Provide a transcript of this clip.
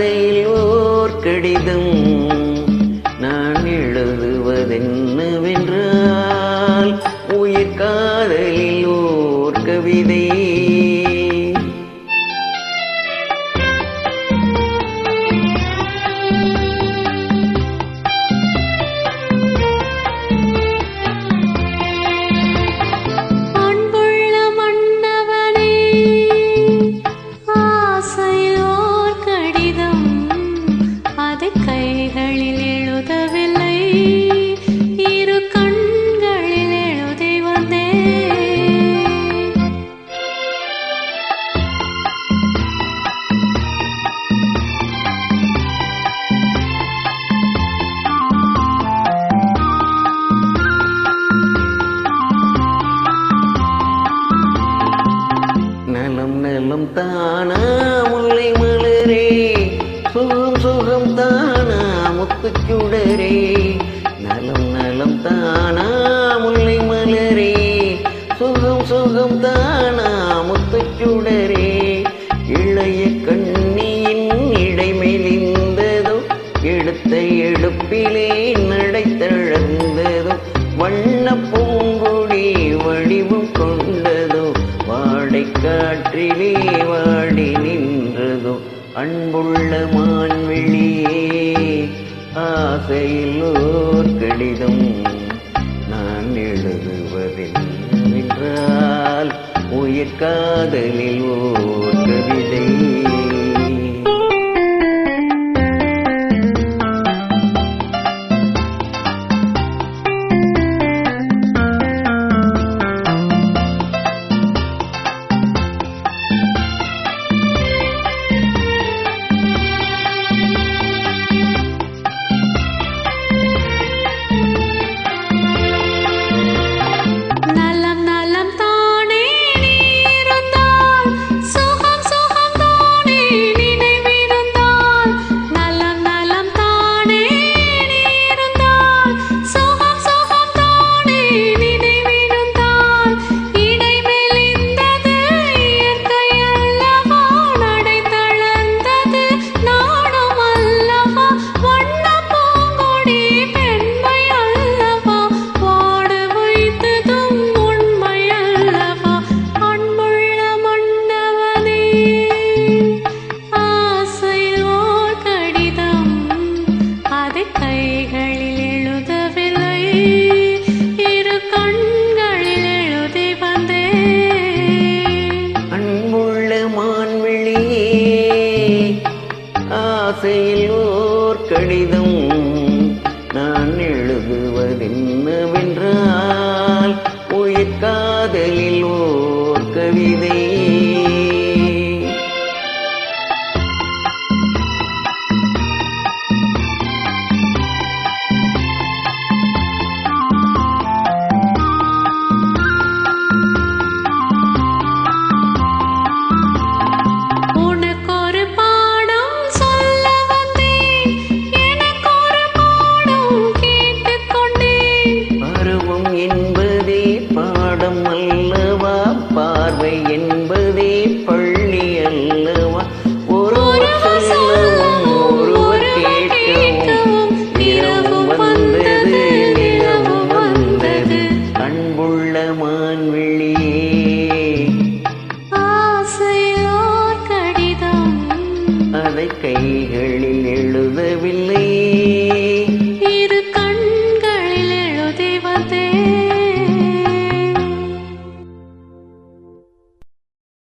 ஆசையில் ஓர் கடிதம். தானா முல்லை மலரே. சுகம் சுகம் தானா முத்துச்சுடரே. நலம் நலம் தானா முல்லை மலரே. சுகம் சுகம் தானா காற்றிலே வாடி நின்றதோ அன்புள்ள மான்வெளியே ஆசையில் ஓர் கடிதம் நான் எழுதுவதென்றால் உயிர் காதலில் ஓர் கவிதை. நான் எழுதுவதென்னவென்றால் பாடம் அல்லவா? பார்வை என்பதே பள்ளி அல்லவா? ஒருவர் சொல்லவும் ஒருவர் கேட்கவும் இரவும் வந்தது நிலவும் வந்தது. அன்புள்ள மான்வெளியே ஆசையோர் கடிதம். அதை கைகளில்